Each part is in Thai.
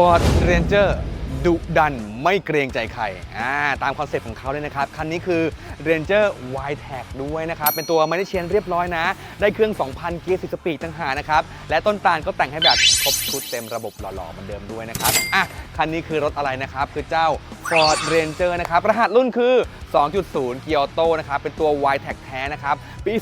Ford Ranger ดุดันไม่เกรงใจใครอ่าตามคอนเซ็ปต์ของเขาเลยนะครับ คันนี้คือ Ranger y t a g ด้วยนะครับ เป็นตัวไม่ได้เชียนเรียบร้อยนะ ได้เครื่อง 2,000 เกียร์ 10 สปีดต่างหากนะครับ และต้นตาลก็แต่งให้แบบครบชุดเต็มระบบหล่อๆเหมือนเดิมด้วยนะครับ อะ คันนี้คือรถอะไรนะครับ คือเจ้า Ford Ranger นะครับ รหัสรุ่นคือ2.0 เกียร์โตนะครับเป็นตัว y t a g แท้นะครับปี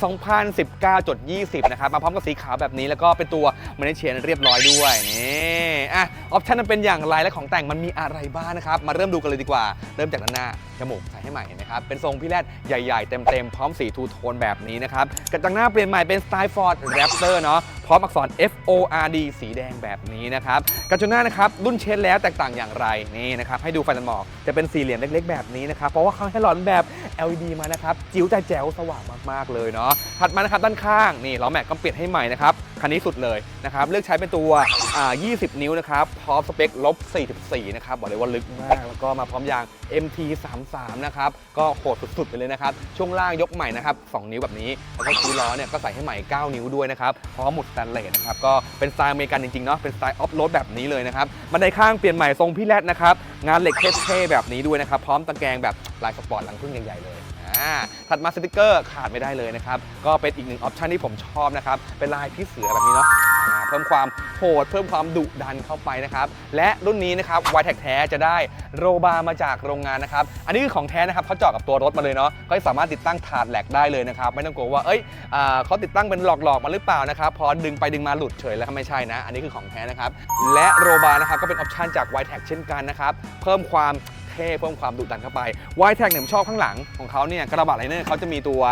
2019.20นะครับมาพร้อมกับสีขาวแบบนี้แล้วก็เป็นตัวมันได้เชียนเรียบร้อยด้วยนี่อะออปชั่นมันเป็นอย่างไรและของแต่งมันมีอะไรบ้างนะครับมาเริ่มดูกันเลยดีกว่า เริ่มจากด้านหน้าจมูกใส่ให้ใหม่นะครับเป็นทรงพี่แรดใหญ่ ๆ เต็มๆพร้อมสีทูโทนแบบนี้นะครับกระจังหน้าเปลี่ยนใหม่เป็นสไตล์ Ford Raptor เนาะ พร้อมอักษร F O R D สีแดงแบบนี้นะครับกระจังหน้านะครับรุ่นเชนแล้วแตกต่างอย่างไรนี่นะครับให้ดูไฟตันหมอกจะเป็นสี่เหลี่ยมเล็กๆ แบบนี้นะครับเพราะว่าเขาให้หลอนแบบ LED มานะครับจิ๋วแต่แจ๋วสว่างมากๆเลยเนาะถัดมานะครับด้านข้างนี่ล้อแม็กก็เปลี่ยนให้ใหม่นะครับคันนี้สุดเลยนะครับเลือกใช้เป็นตัว 20 นิ้วนะครับพร้อมสเปคลบ 44 นะครับ บอกเลยว่าลึกมาก แล้วก็มาพร้อมยาง MT 33 นะครับ ก็โหดสุดๆ ไปเลยนะครับ ช่วงล่างยกใหม่นะครับ 2 นิ้วแบบนี้ แล้วก็ชี้ล้อเนี่ยก็ใส่ให้ใหม่ 9 นิ้วด้วยนะครับ พร้อมหมุดสแตนเลสนะครับ ก็เป็นสไตล์อเมริกันจริงๆ เนาะเป็นสไตล์ออฟโรดแบบนี้เลยนะครับบันไดข้างเปลี่ยนใหม่ทรงพี่แรดนะครับ งานเหล็กเท่ๆแบบนี้ด้วยนะครับ พร้อมตะแกรงแบบลายสปอร์ตหลังพึ่งใหญ่ๆเลยอ่าถัดมาสติกเกอร์ขาดไม่ได้เลยนะครับ ก็เป็นอีกหนึ่งออปชันที่ผมชอบนะครับ เป็นลายพี่เสือแบบนี้เนาะ เพิ่มความโหดเพิ่มความดุดันเข้าไปนะครับและรุ่นนี้นะครับวายแท็กแท้จะได้โรบาร์มาจากโรงงานนะครับอันนี้คือของแท้นะครับเขาเจาะกับตัวรถมาเลยเนาะก็สามารถติดตั้งถาดแหลกได้เลยนะครับไม่ต้องกลัวว่าเอ้ยอ่าเขาติดตั้งเป็นหลอกๆมาหรือเปล่านะครับพอดึงไปดึงมาหลุดเฉยแล้วไม่ใช่นะ อันนี้คือของแท้นะครับและโรบาร์นะครับก็เป็นออปชันจาก y t e c เช่นกันนะครับเพิ่มความเท่เพิ่มความดุดันเข้าไป y t a g เนี่ยผมชอบข้างหลังของเขาเนี่ยกระบะไลเนอร์เขาจะมีตัว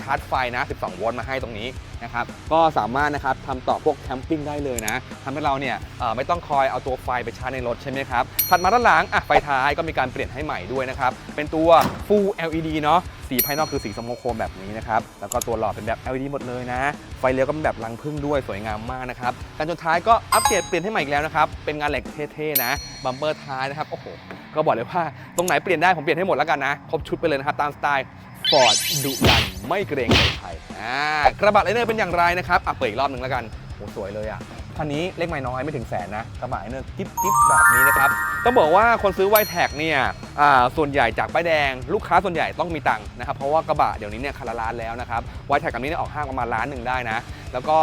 ชาร์จไฟนะ 12 โวลต์มาให้ตรงนี้ นะครับก็สามารถนะครับทำต่อพวกแคมปิ้งได้เลยนะทำให้เราเนี่ยไม่ต้องคอยเอาตัวไฟไปชาร์จในรถใช่ไหมครับถัดมาด้านหลังอะไฟท้ายก็มีการเปลี่ยนให้ใหม่ด้วยนะครับเป็นตัว Full LED เนาะสีภายนอกคือสีสมโครมแบบนี้นะครับแล้วก็ตัวหลอดเป็นแบบ LED หมดเลยนะ ไฟเลี้ยวก็เป็นแบบรังพึ่งด้วยสวยงามมากนะครับการชนท้ายก็อัปเกรดเปลี่ยนให้ใหม่อีกแล้วนะครับเป็นงานเหล็กเท่ๆนะบัมเปอร์ท้ายนะครับโอ้โหก็บอกเลยว่าตรงไหนเปลี่ยนได้ผมเปลี่ยนให้หมดแล้วกันนะครบชุดไปเลยนะครับตามสไตล์ Ford ดุดันไม่เกรงใจใครอ่ากระบะไลเนอร์เป็นอย่างไรนะครับอะเปิดอีกรอบหนึ่งแล้วกันโหสวยเลยอะคันนี้เลขไม่น้อยไม่ถึงแสนนะกระบะไลเนอร์กิ๊บกิ๊บแบบนี้นะครับต้องบอกว่าคนซื้อไวแท็กเนี่ยอ่าส่วนใหญ่จากป้ายแดง ลูกค้าส่วนใหญ่ต้องมีตังค์นะครับเพราะว่ากระบะเดี๋ยวนี้เนี่ยคันละล้านแล้วนะครับไวแท็กกับนี้เนี่ยออกห้างประมาณล้านหนึ่งได้นะ แล้วก็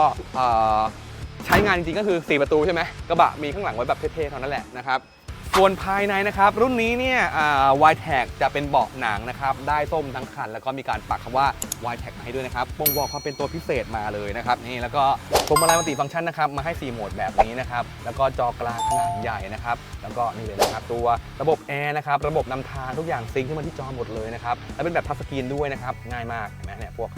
ใช้งานจริงๆก็คือ 4 ประตูใช่ไหมกระบะมีข้างหลังไว้แบบเท่ๆเท่านั้นแหละนะครับ ส่วนภายในนะครับ รุ่นนี้เนี่ยวายแท็กจะเป็นเบาะหนังนะครับได้ส้มทั้งคัน แล้วก็มีการปักคำว่า y t a g มาให้ด้วยนะครับบ่งบอกความเป็นตัวพิเศษมาเลยนะครับนี่แล้วก็พวงมาลัยมัลติฟังก์ชันนะครับมาให้ 4 โหมดแบบนี้นะครับแล้วก็จอกลางขนาดใหญ่นะครับแล้วก็นี่เลยนะครับตัวระบบแอร์นะครับระบบนำทางทุกอย่างซิงค์ขึ้นมาที่จอหมดเลยนะครับแล้วเป็นแบบทัชสกรีนด้วยนะครับง่ายมากเห็นไหมเนี่ยพวก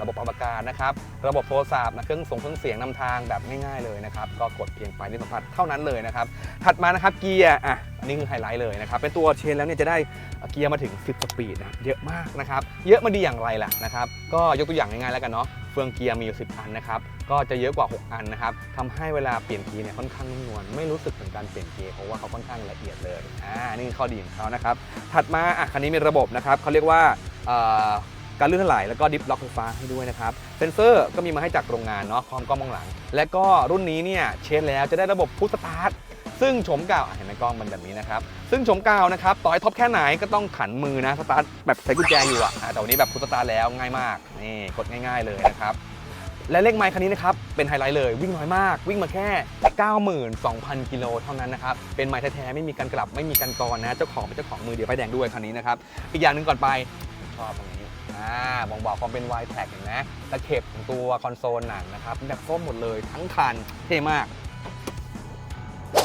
ระบบปรับอากาศนะครับระบบโทรศัพท์นะเครื่องส่งเครื่องเสียงนำทางแบบง่ายๆเลยนะครับก็กดเพียงปลายนิ้วสัมผัสเท่านั้นเลยนะครับถัดมานะครับเกียร์อะอันนี้คือไฮไลท์เลยนะครับ เป็นตัวเชนแล้วเนี่ยจะได้เกียร์มาถึง 10 สปีดนะเยอะมากนะครับ เยอะมาดีอย่างไรล่ะนะครับ ก็ยกตัวอย่างง่ายๆแล้วกันเนาะ เฟืองเกียร์มีอยู่ 10 อันนะครับ ก็จะเยอะกว่า 6 อันนะครับทำให้เวลาเปลี่ยนเกียร์เนี่ยค่อนข้างนุ่มนวล ไม่รู้สึกถึงการเปลี่ยนเกียร์เพราะว่าเขาค่อนข้างละเอียดเลย อ่า นี่คือข้อดีของเขานะครับ ถัดมาอะคันนี้มีระบบนะครับเขาเรียกว่าการลื่นถลายแล้วก็ดิฟล็อกไฟฟ้าให้ด้วยนะครับเซนเซอร์ก็มีมาให้จากโรงงานเนาะพร้อมกล้องมองหลัง และก็รุ่นนี้เนี่ยเชนแล้วจะได้ระบบพุชสตาร์ท ซึ่งโฉมเก่าอะเห็นไหมกล้องมันแบบนี้นะครับซึ่งโฉมเก่านะครับต่อให้ท็อปแค่ไหนก็ต้องขันมือนะสตาร์ทแบบใส่กุญแจอยู่อะแต่วันนี้แบบพุชสตาร์ทแล้วง่ายมากนี่กดง่าย ๆเลยนะครับและเลขไมล์คันนี้นะครับ เป็นไฮไลท์เลยวิ่งน้อยมาก วิ่งมาแค่ 92,000 กิโลเท่านั้นนะครับ เป็นไมล์แท้ๆไม่มีการกลับไม่มีการกรนะ เจ้าของเป็นเจ้าของมือเดียวไฟแดงด้วยคันนี้นะครับ อีกอย่างหนึ่งก่อนไปชอบตรงนี้อ่าบ่งบอกความเป็น y t a g เห็นไหมตะเข็บของตัวคอนโซลหนังนะครับแบบส้มหมดเลยทั้งคันเท่มาก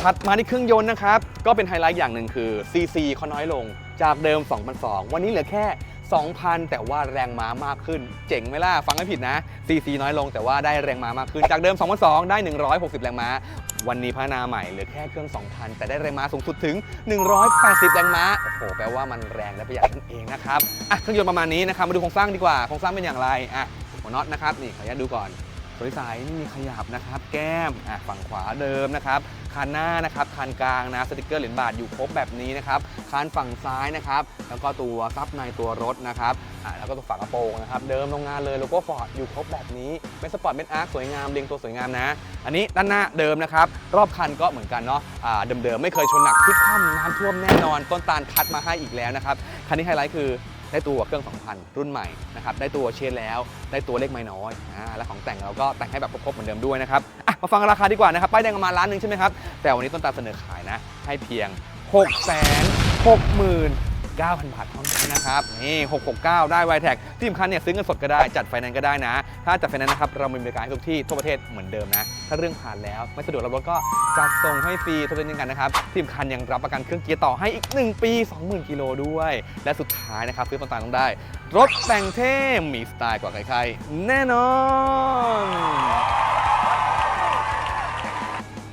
ถัดมาที่เครื่องยนต์นะครับ ก็เป็นไฮไลท์อย่างหนึ่งคือ CC เขาน้อยลงจากเดิม2,200วันนี้เหลือแค่ 2,000 แต่ว่าแรงม้ามากขึ้น เจ๋งไหมล่ะ ฟังไม่ผิดนะ CC น้อยลงแต่ว่าได้แรงม้ามากขึ้น จากเดิม2,200ได้ 160 แรงม้า วันนี้พัฒนาใหม่เหลือแค่เครื่อง 2,000 แต่ได้แรงม้าสูงสุดถึง 180 แรงม้า โอ้โห แปลว่ามันแรงและประหยัดนั่นเองนะครับ อะ เครื่องยนต์ประมาณนี้นะครับ มาดูโครงสร้างดีกว่า โครงสร้างเป็นอย่างไร อะ หัวน็อตนะครับ นี่ขออนุญาตดูก่อน สวยใสไม่มีขยับนะครับ แก้มอะฝั่งขวาเดิมนะครับคานหน้านะครับคานกลางนะสติกเกอร์เหรียญบาทอยู่ครบแบบนี้นะครับคานฝั่งซ้ายนะครับ แล้วก็ตัวซับในตัวรถนะครับอะแล้วก็ตัวฝากระโปรงนะครับ เดิมโรงงานเลยโลโก้ฟอร์ดอยู่ครบแบบนี้เป็นสปอร์ตเป็นอาร์คสวยงามเรียงตัวสวยงามนะ อันนี้ด้านหน้าเดิมนะครับ รอบคันก็เหมือนกันเนาะอ่าเดิมๆไม่เคยชนหนักพลิกคว่ำน้ำท่วมแน่นอน ต้นตาลคัดมาให้อีกแล้วนะครับคันนี้ไฮไลท์คือ ได้ตัวเครื่อง 2,000 รุ่นใหม่นะครับได้ตัวเชนแล้ว ได้ตัวเลขไม่น้อยอ่าและของแต่งเราก็แต่งให้แบบครบๆเหมือนเดิมด้วยนะครับอะมาฟังราคาดีกว่านะครับป้ายแดงประมาณล้านหนึ่งใช่ไหมครับแต่วันนี้ต้นตาลเสนอขายนะให้เพียง 6 6 0 0 0 9,000 บาทเท่านั้นนะครับ นี่ 669 ได้ไวแท็กที่สำคัญเนี่ยซื้อเงินสดก็ได้ จัดไฟแนนซ์ก็ได้นะ ถ้าจัดไฟแนนซ์นะครับ เรามีบริการทุกที่ทั่วประเทศเหมือนเดิมนะ ถ้าเรื่องผ่านแล้ว ไม่สะดวกรับรถก็จัดส่งให้ฟรีทุกเรื่องกันนะครับ ที่สำคัญยังรับประกันเครื่องเกียร์ต่อให้อีก 1 ปี 20,000 กิโลด้วย และสุดท้ายนะครับซื้อต้นตาลต้องได้ รถแต่งเท่มีสไตล์กว่าใครๆแน่นอน